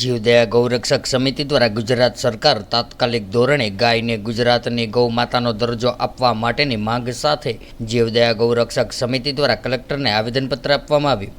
જીવદયા ગૌરક્ષક સમિતિ દ્વારા ગુજરાત સરકાર તાત્કાલિક ધોરણે ગાયને ગુજરાતની ગૌ માતાનો દરજ્જો આપવા માટેની માંગ સાથે જીવદયા ગૌરક્ષક સમિતિ દ્વારા કલેક્ટરને આવેદનપત્ર આપવામાં આવ્યું.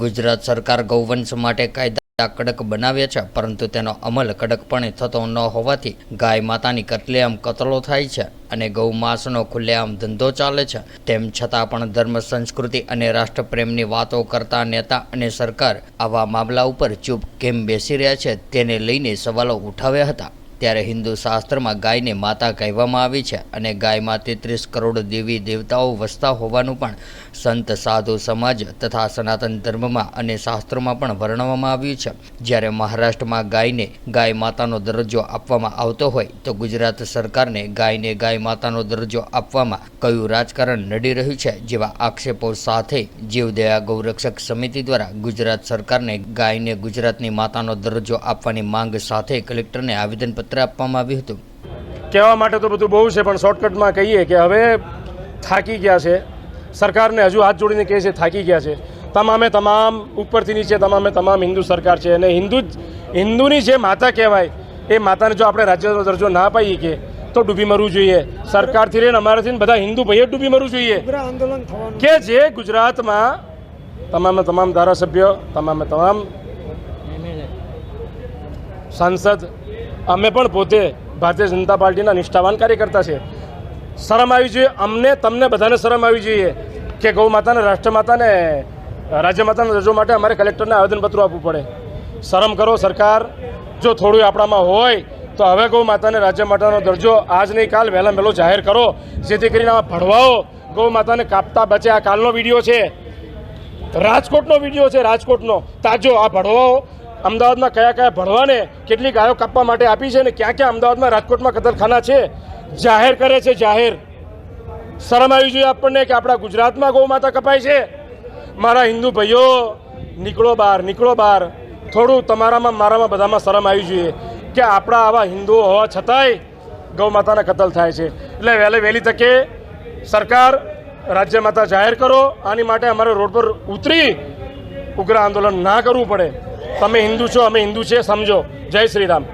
ગુજરાત સરકાર ગૌવંશ માટે કાયદા કડક બનાવ્યા છે, પરંતુ તેનો અમલ કડકપણે થતો ન હોવાથી ગાય માતાની કતલેઆમ કતલો થાય છે અને ગૌ માસનો ખુલ્લેઆમ ધંધો ચાલે છે. તેમ છતાં પણ ધર્મ, સંસ્કૃતિ અને રાષ્ટ્રપ્રેમની વાતો કરતા નેતા અને સરકાર આવા મામલા ઉપર ચૂપ કેમ બેસી રહ્યા છે, તેને લઈને સવાલો ઉઠાવ્યા હતા. ત્યારે હિન્દુ શાસ્ત્રમાં ગાયને માતા કહેવામાં આવી છે અને ગાયમાં તેત્રીસ કરોડ દેવી દેવતાઓ વસતા હોવાનું પણ સંત સાધુ સમાજ તથા સનાતન ધર્મમાં અને શાસ્ત્રોમાં પણ વર્ણવવામાં આવ્યું છે. જ્યારે મહારાષ્ટ્રમાં ગાયને ગાય માતાનો દરજ્જો આપવામાં આવતો હોય તો ગુજરાત સરકારને ગાયને ગાય માતાનો દરજ્જો આપવામાં કયું રાજકારણ નડી રહ્યું છે જેવા આક્ષેપો સાથે જીવદયા ગૌરક્ષક સમિતિ દ્વારા ગુજરાત સરકારને ગાયને ગુજરાતની માતાનો દરજ્જો આપવાની માંગ સાથે કલેક્ટરને આવેદનપત્ર આપવામાં આવ્યું હતું. કહેવા માટે તો બધું બહુ છે પણ શોર્ટકટમાં કહીએ કે હવે થાકી ગયા છે. સરકારને હજુ હાથ જોડીને કહે છે થાકી ગયા છે. તમામે તમામ ઉપરથી નીચે તમામે તમામ હિન્દુ સરકાર છે. અને હિન્દુ જ- હિન્દુની જે માતા કહેવાય એ માતાને જો આપણે રાજ્યનો દરજ્જો ના પાઈએ કે તો ડૂબી મરવું જોઈએ. સરકારથી લઈને અમારાથી ને બધા હિન્દુ ભાઈએ ડૂબી મરવું જોઈએ. આંદોલન થવાનું. કે જે ગુજરાતમાં તમામે તમામ ધારાસભ્યો તમામે તમામ સાંસદ અમે પણ પોતે ભારતીય જનતા પાર્ટીના નિષ્ઠાવાન કાર્યકર્તા છે શરમ આવી જોઈએ. અમને, તમને બધાને શરમ આવી જોઈએ કે ગૌ માતાને રાષ્ટ્રમાતાને રાજ્ય માતાના દરજ્જો માટે અમારે કલેક્ટરને આવેદનપત્રો આપવું પડે. શરમ કરો સરકાર. જો થોડું આપણામાં હોય તો હવે ગૌ માતાને રાજ્ય માતાનો દરજ્જો આજ નહીં, કાલ વહેલા વહેલો જાહેર કરો. જેથી કરીને આ ભડવાઓ ગૌ માતાને કાપતા બચે. આ કાલનો વીડિયો છે. રાજકોટનો વીડિયો છે, રાજકોટનો. તાજો આ ભડવાઓ અમદાવાદમાં કયા કયા ભણવાને કેટલી ગાયો કાપવા માટે આપી છે ને ક્યાં ક્યાં અમદાવાદમાં રાજકોટમાં કતલખાના છે? જાહેર કરે છે, જાહેર. શરમ આવી જોઈએ આપણને કે આપણા ગુજરાતમાં ગૌ માતા કપાય છે. મારા હિન્દુ ભાઈઓ, નીકળો બહાર નીકળો બહાર. થોડું તમારામાં, મારામાં, બધામાં શરમ આવી જોઈએ કે આપણા આવા હિન્દુઓ હોવા છતાંય ગૌ માતાના કતલ થાય છે. એટલે વહેલે વહેલી તકે સરકાર રાજ્ય માતા જાહેર કરો. આની માટે અમારે રોડ પર ઉતરી ઉગ્ર આંદોલન ના કરવું પડે. તમે હિન્દુ છો અમે હિન્દુ છે સમજો. જય શ્રી રામ